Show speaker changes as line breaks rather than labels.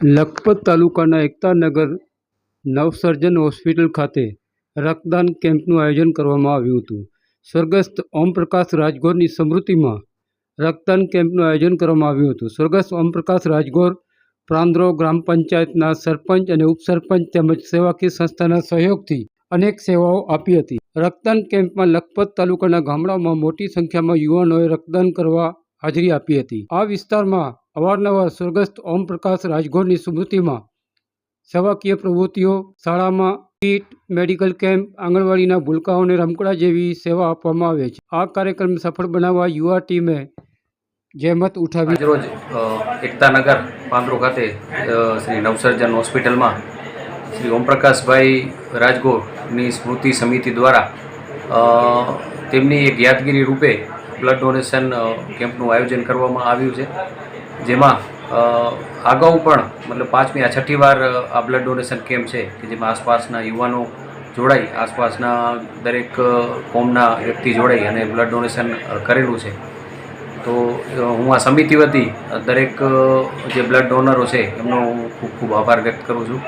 લખપત તાલુકાના એકતાનગર નવસર્જન હોસ્પિટલ ખાતે રક્તદાન કેમ્પનું આયોજન કરવામાં આવ્યું હતું. સ્વર્ગસ્થ ઓમપ્રકાશ રાજગોરની સ્મૃતિમાં રક્તદાન કેમ્પનું આયોજન કરવામાં આવ્યું હતું. સ્વર્ગસ્થ ઓમપ્રકાશ રાજગોર પ્રાંદ્રો ગ્રામ પંચાયતના સરપંચ અને ઉપસરપંચ તેમજ સેવાકીય સંસ્થાના સહયોગથી અનેક સેવાઓ આપી હતી. રક્તદાન કેમ્પમાં લખપત તાલુકાના ગામડાઓમાં મોટી સંખ્યામાં યુવાનોએ રક્તદાન કરવા હાજરી આપી હતી. આ વિસ્તારમાં અવારનવાર સ્વર્ગસ્થ ઓમપ્રકાશ રાજગોરની સ્મૃતિમાં સેવાકીય પ્રવૃત્તિઓ, શાળામાં કીટ, મેડિકલ કેમ્પ, આંગણવાડીના ભૂલકાઓને રમકડા જેવી સેવા આપવામાં આવે છે. આ કાર્યક્રમ સફળ બનાવવા યુવા ટીમે જહેમત ઉઠાવી.
રોજ એકતાનગર પાંદરો ખાતે શ્રી નવસર્જન હોસ્પિટલમાં શ્રી ઓમપ્રકાશભાઈ રાજગોરની સ્મૃતિ સમિતિ દ્વારા તેમની એક યાદગીરી રૂપે બ્લડ ડોનેશન કેમ્પનું આયોજન કરવામાં આવ્યું છે. જેમાં અગાઉ પણ, મતલબ પાંચમી આ છઠ્ઠી વાર આ બ્લડ ડોનેશન કેમ્પ છે કે જેમાં આસપાસના યુવાનો જોડાઈ, આસપાસના દરેક કોમના વ્યક્તિ જોડાઈ અને બ્લડ ડોનેશન કરેલું છે. તો હું આ સમિતિ વતી દરેક જે બ્લડ ડોનરો છે એમનો હું ખૂબ ખૂબ આભાર વ્યક્ત કરું છું.